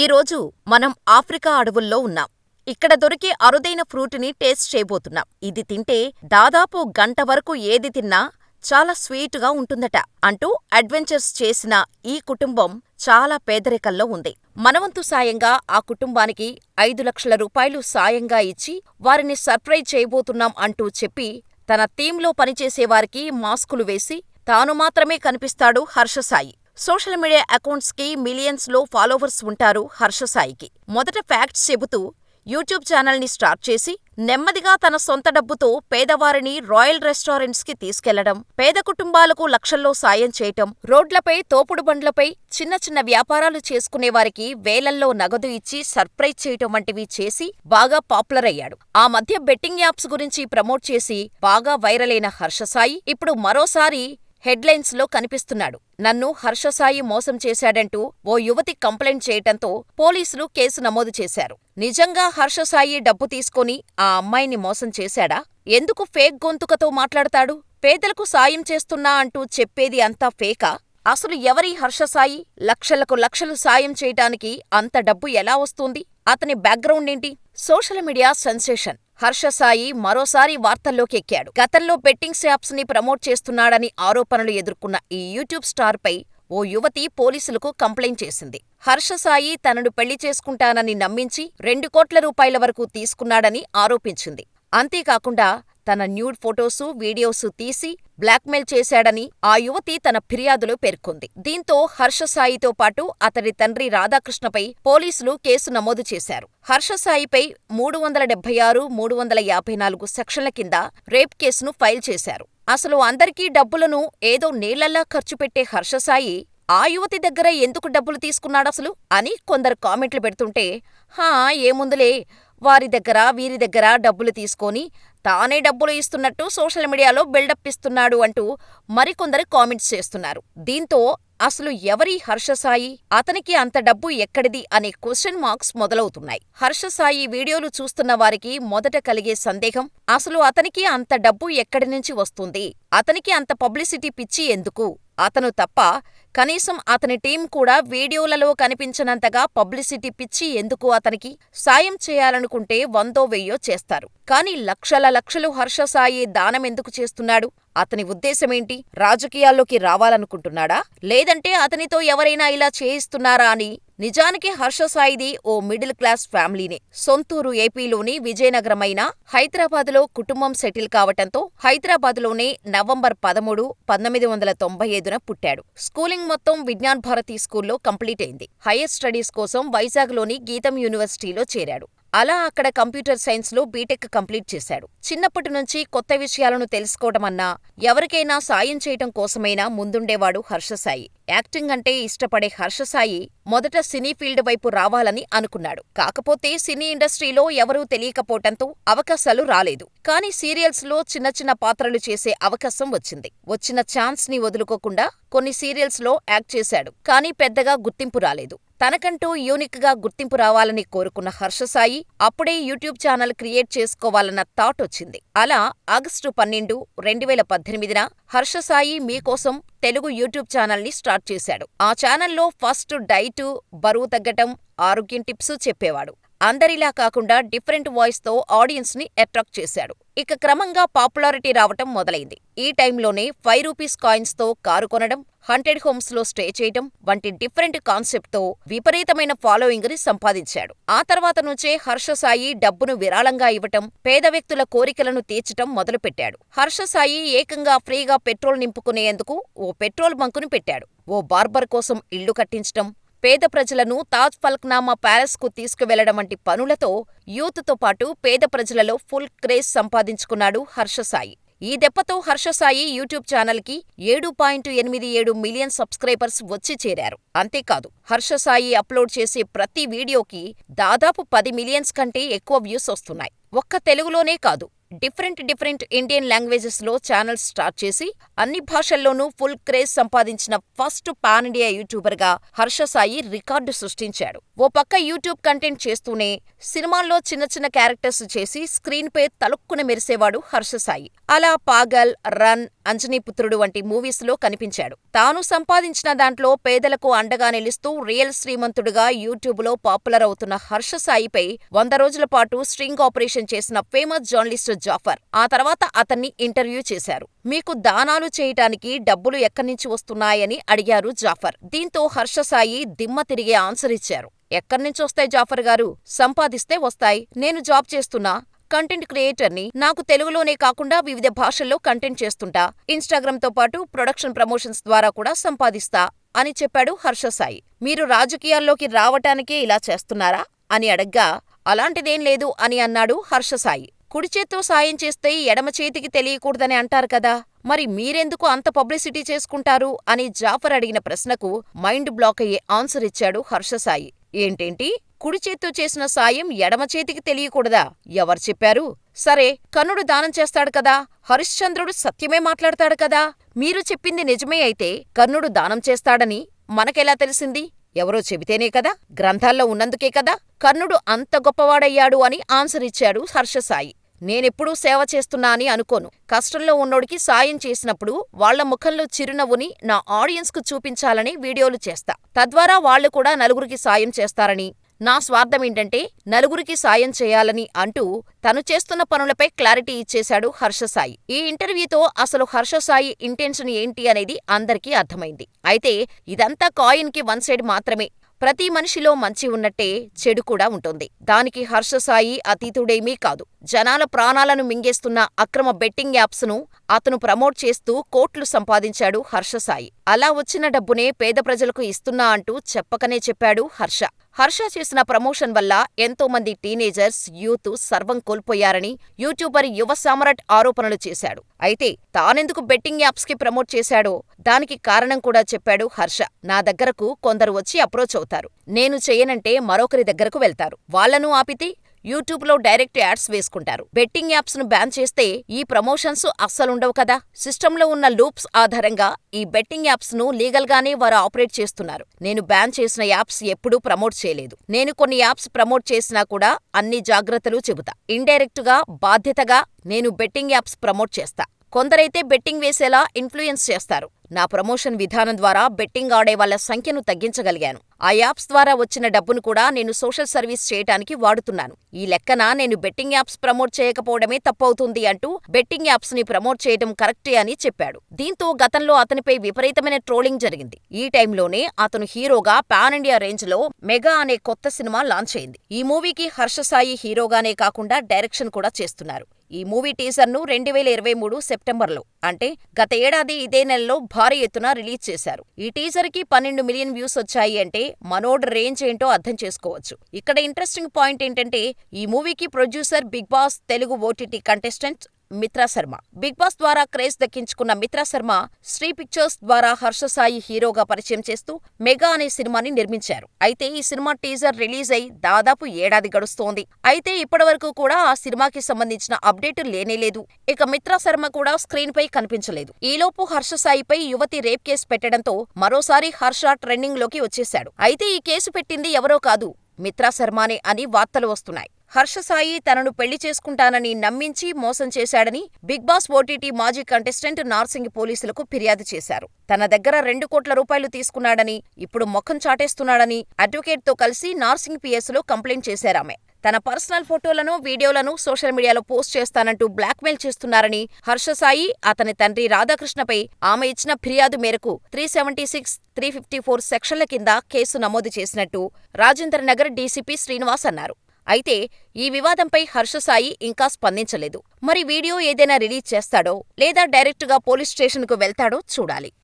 ఈరోజు మనం ఆఫ్రికా అడవుల్లో ఉన్నాం. ఇక్కడ దొరికే అరుదైన ఫ్రూట్ని టేస్ట్ చేయబోతున్నాం. ఇది తింటే దాదాపు గంట వరకు ఏది తిన్నా చాలా స్వీటుగా ఉంటుందట అంటూ అడ్వెంచర్స్ చేసిన ఈ కుటుంబం చాలా పేదరికంలో ఉంది. మనవంతు సాయంగా ఆ కుటుంబానికి ఐదు లక్షల రూపాయలు సాయంగా ఇచ్చి వారిని సర్ప్రైజ్ చేయబోతున్నాం అంటూ చెప్పి తన టీంలో పనిచేసేవారికి మాస్కులు వేసి తాను మాత్రమే కనిపిస్తాడు హర్షసాయి. సోషల్ మీడియా అకౌంట్స్కి మిలియన్స్లో ఫాలోవర్స్ ఉంటారు హర్షసాయికి. మొదట ఫ్యాక్ట్స్ చెబుతూ యూట్యూబ్ ఛానల్ని స్టార్ట్ చేసి, నెమ్మదిగా తన సొంత డబ్బుతో పేదవారిని రాయల్ రెస్టారెంట్స్కి తీసుకెళ్ళడం, పేద కుటుంబాలకు లక్షల్లో సాయం చేయటం, రోడ్లపై తోపుడు బండ్లపై చిన్న చిన్న వ్యాపారాలు చేసుకునేవారికి వేలల్లో నగదు ఇచ్చి సర్ప్రైజ్ చేయటం వంటివి చేసి బాగా పాపులర్ అయ్యాడు. ఆ మధ్య బెట్టింగ్ యాప్స్ గురించి ప్రమోట్ చేసి బాగా వైరల్ అయిన హర్షసాయి ఇప్పుడు మరోసారి హెడ్లైన్స్లో కనిపిస్తున్నాడు. నన్ను హర్షసాయి మోసం చేశాడంటూ ఓ యువతి కంప్లైంట్ చేయటంతో పోలీసులు కేసు నమోదు చేశారు. నిజంగా హర్షసాయి డబ్బు తీసుకొని ఆ అమ్మాయిని మోసం చేశాడా? ఎందుకు ఫేక్ గొంతుకతో మాట్లాడతాడు? పేదలకు సాయం చేస్తున్నా అంటూ చెప్పేది అంతా ఫేకా? అసలు ఎవరి హర్షసాయి? లక్షలకు లక్షలు సాయం చేయటానికి అంత డబ్బు ఎలా వస్తుంది? అతని బ్యాక్గ్రౌండ్ ఏంటి? సోషల్ మీడియా సెన్సేషన్ హర్షసాయి మరోసారి వార్తల్లోకి ఎక్కాడు. గతంలో బెట్టింగ్ యాప్స్ని ప్రమోట్ చేస్తున్నాడని ఆరోపణలు ఎదుర్కొన్న ఈ యూట్యూబ్ స్టార్ పై ఓ యువతి పోలీసులకు కంప్లైంట్ చేసింది. హర్షసాయి తనను పెళ్ళి చేసుకుంటానని నమ్మించి రెండు కోట్ల రూపాయల వరకు తీసుకున్నాడని ఆరోపించింది. అంతేకాకుండా తన న్యూడ్ ఫొటోసు, వీడియోసు తీసి బ్లాక్మెయిల్ చేశాడని ఆ యువతి తన ఫిర్యాదులో పేర్కొంది. దీంతో హర్షసాయితో పాటు అతడి తండ్రి రాధాకృష్ణపై పోలీసులు కేసు నమోదు చేశారు. హర్షసాయిపై మూడు వందల డెబ్బై ఆరు, మూడు వందల యాభై నాలుగు సెక్షన్ల కింద రేప్ కేసును ఫైల్ చేశారు. అసలు అందరికీ డబ్బులను ఏదో నీళ్ళల్లా ఖర్చు పెట్టే హర్షసాయి ఆ యువతి దగ్గర ఎందుకు డబ్బులు తీసుకున్నాడసలు అని కొందరు కామెంట్లు పెడుతుంటే హా ఏముందులే వారి దగ్గర వీరి దగ్గర డబ్బులు తీసుకొని తానే డబ్బులు ఇస్తున్నట్టు సోషల్ మీడియాలో బిల్డప్ ఇస్తున్నాడు అంటూ మరికొందరు కామెంట్స్ చేస్తున్నారు. దీంతో అసలు ఎవరి హర్షసాయి? అతనికి అంత డబ్బు ఎక్కడిది అనే క్వశ్చన్ మార్క్స్ మొదలవుతున్నాయి. హర్షసాయి వీడియోలు చూస్తున్న వారికి మొదట కలిగే సందేహం అసలు అతనికి అంత డబ్బు ఎక్కడి నుంచి వస్తుంది? అతనికి అంత పబ్లిసిటీ పిచ్చి ఎందుకు? అతను తప్ప కనీసం అతని టీం కూడా వీడియోలలో కనిపించనంతగా పబ్లిసిటీ పిచ్చి ఎందుకు అతనికి? సాయం చేయాలనుకుంటే వందో వెయ్యో చేస్తారు. కానీ లక్షల లక్షలు హర్షసాయి దానమెందుకు చేస్తున్నాడు? అతని ఉద్దేశమేంటి? రాజకీయాల్లోకి రావాలనుకుంటున్నాడా? లేదంటే అతనితో ఎవరైనా ఇలా చేయిస్తున్నారా అని నిజానికి హర్షసాయిది ఓ మిడిల్ క్లాస్ ఫ్యామిలీనే. సొంతూరు ఏపీలోని విజయనగరమైన హైదరాబాదులో కుటుంబం సెటిల్ కావటంతో హైదరాబాదులోనే నవంబర్ పదమూడు, పంతొమ్మిది వందల తొంభై ఐదున పుట్టాడు. స్కూలింగ్ మొత్తం విజ్ఞాన్ భారతి స్కూల్లో కంప్లీట్ అయింది. హయ్యర్ స్టడీస్ కోసం వైజాగ్లోని గీతం యూనివర్సిటీలో చేరాడు. అలా అక్కడ కంప్యూటర్ సైన్స్లో బీటెక్ కంప్లీట్ చేశాడు. చిన్నప్పటి నుంచి కొత్త విషయాలను తెలుసుకోవటమన్నా, ఎవరికైనా సాయం చేయటం కోసమైనా ముందుండేవాడు హర్షసాయి. యాక్టింగ్ అంటే ఇష్టపడే హర్షసాయి మొదట సినీ ఫీల్డ్ వైపు రావాలని అనుకున్నాడు. కాకపోతే సినీ ఇండస్ట్రీలో ఎవరూ తెలియకపోవటంతో అవకాశాలు రాలేదు. కానీ సీరియల్స్లో చిన్న చిన్న పాత్రలు చేసే అవకాశం వచ్చింది. వచ్చిన ఛాన్స్ని వదులుకోకుండా కొన్ని సీరియల్స్లో యాక్ట్ చేశాడు. కానీ పెద్దగా గుర్తింపు రాలేదు. తనకంటూ యూనిక్గా గుర్తింపు రావాలని కోరుకున్న హర్షసాయి అప్పుడే యూట్యూబ్ ఛానల్ క్రియేట్ చేసుకోవాలన్న థాట్ వచ్చింది. అలా ఆగస్టు పన్నెండు, రెండు వేల పద్దెనిమిదిన హర్షసాయి మీకోసం తెలుగు యూట్యూబ్ ఛానల్ని స్టార్ట్ చేశాడు. ఆ ఛానల్లో ఫస్ట్ డైటు, బరువు తగ్గటం, ఆరోగ్యం టిప్స్ చెప్పేవాడు. అందరిలా కాకుండా డిఫరెంట్ వాయిస్తో ఆడియన్స్ని అట్రాక్ట్ చేశాడు. ఇక క్రమంగా పాపులారిటీ రావటం మొదలైంది. ఈ టైంలోనే ఫైవ్ రూపీస్ కాయిన్స్తో కారు కొనడం, హంటెడ్ హోమ్స్లో స్టే చేయటం వంటి డిఫరెంట్ కాన్సెప్ట్తో విపరీతమైన ఫాలోయింగ్ని సంపాదించాడు. ఆ తర్వాత నుంచే హర్షసాయి డబ్బును విరాళంగా ఇవ్వటం, పేద వ్యక్తుల కోరికలను తీర్చటం మొదలుపెట్టాడు. హర్షసాయి ఏకంగా ఫ్రీగా పెట్రోల్ నింపుకునేందుకు ఓ పెట్రోల్ బంకును పెట్టాడు. ఓ బార్బర్ కోసం ఇళ్ళు కట్టించటం, పేద ప్రజలను తాజ్ ఫల్క్నామా ప్యాలెస్కు తీసుకువెళ్ళడం వంటి పనులతో యూత్తో పాటు పేద ప్రజలలో ఫుల్ క్రేజ్ సంపాదించుకున్నాడు హర్షసాయి. ఈ దెబ్బతో హర్షసాయి యూట్యూబ్ ఛానల్కి ఏడు పాయింట్ ఎనిమిది ఏడు మిలియన్ సబ్స్క్రైబర్స్ వచ్చి చేరారు. అంతేకాదు హర్షసాయి అప్లోడ్ చేసే ప్రతి వీడియోకి దాదాపు పది మిలియన్స్ కంటే ఎక్కువ వ్యూస్ వస్తున్నాయి. ఒక్క తెలుగులోనే కాదు డిఫరెంట్ డిఫరెంట్ ఇండియన్ లాంగ్వేజెస్లో ఛానల్స్ స్టార్ట్ చేసి అన్ని భాషల్లోనూ ఫుల్ క్రేజ్ సంపాదించిన ఫస్ట్ పాన్ ఇండియా యూట్యూబర్గా హర్షసాయి రికార్డు సృష్టించాడు. ఓ పక్క యూట్యూబ్ కంటెంట్ చేస్తూనే సినిమాల్లో చిన్న చిన్న క్యారెక్టర్స్ చేసి స్క్రీన్ పే తలుక్కున మెరిసేవాడు హర్షసాయి. అలా పాగల్, రన్, అంజనీపుత్రుడు వంటి మూవీస్లో కనిపించాడు. తాను సంపాదించిన దాంట్లో పేదలకు అండగా నిలుస్తూ రియల్ శ్రీమంతుడుగా యూట్యూబ్లో పాపులర్ అవుతున్న హర్ష సాయిపై వంద రోజుల పాటు స్ట్రింగ్ ఆపరేషన్ చేసిన ఫేమస్ జర్నలిస్ట్ జాఫర్ ఆ తర్వాత అతన్ని ఇంటర్వ్యూ చేశారు. మీకు దానాలు చేయటానికి డబ్బులు ఎక్కడ్నించి వస్తున్నాయని అడిగారు జాఫర్. దీంతో హర్ష సాయి దిమ్మ తిరిగే ఆన్సర్ ఇచ్చారు. ఎక్కడ్నించొస్తాయ్ జాఫర్ గారు సంపాదిస్తే వస్తాయి నేను జాబ్ చేస్తున్నా. కంటెంట్ క్రియేటర్ని. నాకు తెలుగులోనే కాకుండా వివిధ భాషల్లో కంటెంట్ చేస్తుంటా. ఇన్స్టాగ్రామ్తో పాటు ప్రొడక్షన్ ప్రమోషన్స్ ద్వారా కూడా సంపాదిస్తా అని చెప్పాడు హర్ష సాయి. మీరు రాజకీయాల్లోకి రావటానికే ఇలా చేస్తున్నారా? అని అడగ్గా అలాంటిదేం లేదు అని అన్నాడు హర్షసాయి కుడిచేత్తో సాయం చేస్తే ఎడమ చేతికి తెలియకూడదని అంటారు కదా! మరి మీరెందుకు అంత పబ్లిసిటీ చేసుకుంటారు అని జాఫర్ అడిగిన ప్రశ్నకు మైండ్ బ్లాక్ అయ్యే ఆన్సర్ ఇచ్చాడు హర్షసాయి ఏంటేంటి? కుడి చేత్తో చేసిన సాయం ఎడమ చేతికి తెలియకూడదా? ఎవరు చెప్పారు? సరే కన్నుడు దానం చేస్తాడు కదా! హరిశ్చంద్రుడు సత్యమే మాట్లాడతాడు కదా! మీరు చెప్పింది నిజమే అయితే కర్ణుడు దానం చేస్తాడని మనకెలా తెలిసింది? ఎవరో చెబితేనే కదా! గ్రంథాల్లో ఉన్నందుకే కదా! కర్ణుడు అంత గొప్పవాడయ్యాడు అని ఆన్సర్ ఇచ్చాడు హర్షసాయి నేనెప్పుడూ సేవ చేస్తున్నా అని అనుకోను. కష్టంలో ఉన్నోడికి సాయం చేసినప్పుడు వాళ్ళ ముఖంలో చిరునవ్వుని నా ఆడియన్స్కు చూపించాలని వీడియోలు చేస్తా. తద్వారా వాళ్ళు కూడా నలుగురికి సాయం చేస్తారని, నా స్వార్థమేంటంటే నలుగురికి సాయం చేయాలని అంటూ తను చేస్తున్న పనులపై క్లారిటీ ఇచ్చేశాడు హర్ష సాయి. ఈ ఇంటర్వ్యూతో అసలు హర్షసాయి ఇంటెన్షన్ ఏంటి అనేది అందరికీ అర్థమైంది. అయితే ఇదంతా కాయిన్కి వన్ సైడ్ మాత్రమే. ప్రతి మనిషిలో మంచి ఉన్నట్టే చెడు కూడా ఉంటుంది. దానికి హర్ష సాయి అతీతుడేమీ కాదు. జనాల ప్రాణాలను మింగేస్తున్న అక్రమ బెట్టింగ్ యాప్స్ను అతను ప్రమోట్ చేస్తూ కోట్లు సంపాదించాడు హర్షసాయి అలా వచ్చిన డబ్బునే పేద ప్రజలకు ఇస్తున్నా అంటూ చెప్పకనే చెప్పాడు హర్ష. హర్ష చేసిన ప్రమోషన్ వల్ల ఎంతో మంది టీనేజర్స్, యూత్ సర్వం కోల్పోయారని యూట్యూబర్ యువ సామ్రాట్ ఆరోపణలు చేశాడు. అయితే తానెందుకు బెట్టింగ్ యాప్స్కి ప్రమోట్ చేశాడో దానికి కారణం కూడా చెప్పాడు హర్ష. నా దగ్గరకు కొందరు వచ్చి అప్రోచ్ అవుతారు. నేను చేయనంటే మరొకరి దగ్గరకు వెళ్తారు. వాళ్ళను ఆపితే యూట్యూబ్లో డైరెక్ట్ యాడ్స్ వేసుకుంటారు. బెట్టింగ్ యాప్స్ను బ్యాన్ చేస్తే ఈ ప్రమోషన్స్ అస్సలుండవు కదా! సిస్టంలో ఉన్న లూప్స్ ఆధారంగా ఈ బెట్టింగ్ యాప్స్ను లీగల్ గానే వారు ఆపరేట్ చేస్తున్నారు. నేను బ్యాన్ చేసిన యాప్స్ ఎప్పుడూ ప్రమోట్ చేయలేదు. నేను కొన్ని యాప్స్ ప్రమోట్ చేసినా కూడా అన్ని జాగ్రత్తలు చెబుతా. ఇండైరెక్ట్గా బాధ్యతగా నేను బెట్టింగ్ యాప్స్ ప్రమోట్ చేస్తా. కొందరైతే బెట్టింగ్ వేసేలా ఇన్ఫ్లుయెన్స్ చేస్తారు. నా ప్రమోషన్ విధానం ద్వారా బెట్టింగ్ ఆడే వాళ్ళ సంఖ్యను తగ్గించగలిగాను. ఆ యాప్స్ ద్వారా వచ్చిన డబ్బును కూడా నేను సోషల్ సర్వీస్ చేయటానికి వాడుతున్నాను. ఈ లెక్కన నేను బెట్టింగ్ యాప్స్ ప్రమోట్ చేయకపోవడమే తప్పవుతుంది అంటూ బెట్టింగ్ యాప్స్ని ప్రమోట్ చేయడం కరెక్టే అని చెప్పాడు. దీంతో గతంలో అతనిపై విపరీతమైన ట్రోలింగ్ జరిగింది. ఈ టైంలోనే అతను హీరోగా పాన్ ఇండియా రేంజ్లో మెగా అనే కొత్త సినిమా లాంచ్ అయింది. ఈ మూవీకి హర్ష సాయి హీరోగానే కాకుండా డైరెక్షన్ కూడా చేస్తున్నారు. ఈ మూవీ టీజర్ను రెండువేల ఇరవై మూడు సెప్టెంబర్లో అంటే గత ఏడాది ఇదే నెలలో భారీ ఎత్తున రిలీజ్ చేశారు. ఈ టీజర్కి పన్నెండు మిలియన్ వ్యూస్ వచ్చాయి అంటే మనోడ్ రేంజ్ ఏంటో అర్థం చేసుకోవచ్చు. ఇక్కడ ఇంట్రెస్టింగ్ పాయింట్ ఏంటంటే ఈ మూవీకి producer big boss Telugu OTT contestant Mitra Sharma. Big boss ద్వారా క్రేజ్ దక్కించుకున్న మిత్రా శర్మ శ్రీ పిక్చర్స్ ద్వారా హర్ష సాయి హీరోగా పరిచయం చేస్తూ మెగా అనే సినిమాని నిర్మించారు. అయితే ఈ సినిమా టీజర్ రిలీజ్ అయి దాదాపు ఏడాది గడుస్తోంది. అయితే ఇప్పటివరకు కూడా ఆ సినిమాకి సంబంధించిన అప్డేట్ లేనేలేదు. ఇక మిత్రా శర్మ కూడా స్క్రీన్ పై కనిపించలేదు. ఈలోపు హర్ష సాయిపై యువతి రేప్ కేసు పెట్టడంతో మరోసారి హర్ష ట్రెండింగ్లోకి వచ్చేశాడు. అయితే ఈ కేసు పెట్టింది ఎవరో కాదు మిత్రా శర్మానే అని వార్తలు వస్తున్నాయి. హర్షసాయి తనను పెళ్ళి చేసుకుంటానని నమ్మించి మోసం చేశాడని బిగ్ బాస్ ఓటీటీ మాజీ కంటెస్టెంట్ నార్సింగ్ పోలీసులకు ఫిర్యాదు చేశారు. తన దగ్గర రెండు కోట్ల రూపాయలు తీసుకున్నాడని, ఇప్పుడు మొఖం చాటేస్తున్నాడని అడ్వకేట్తో కలిసి నార్సింగ్ పిఎస్లో కంప్లైంట్ చేశారామె. తన పర్సనల్ ఫోటోలను, వీడియోలను సోషల్ మీడియాలో పోస్ట్ చేస్తానంటూ బ్లాక్మెయిల్ చేస్తున్నారని హర్షసాయి అతని తండ్రి రాధాకృష్ణపై ఆమె ఇచ్చిన ఫిర్యాదు మేరకు three seventy six, three fifty four సెక్షన్ల కింద కేసు నమోదు చేసినట్టు రాజేంద్ర నగర్ డీసీపీ శ్రీనివాస్ అన్నారు. అయితే ఈ వివాదంపై హర్ష సాయి ఇంకా స్పందించలేదు. మరి వీడియో ఏదైనా రిలీజ్ చేస్తాడో లేదా డైరెక్టుగా పోలీస్ స్టేషన్కు వెళ్తాడో చూడాలి.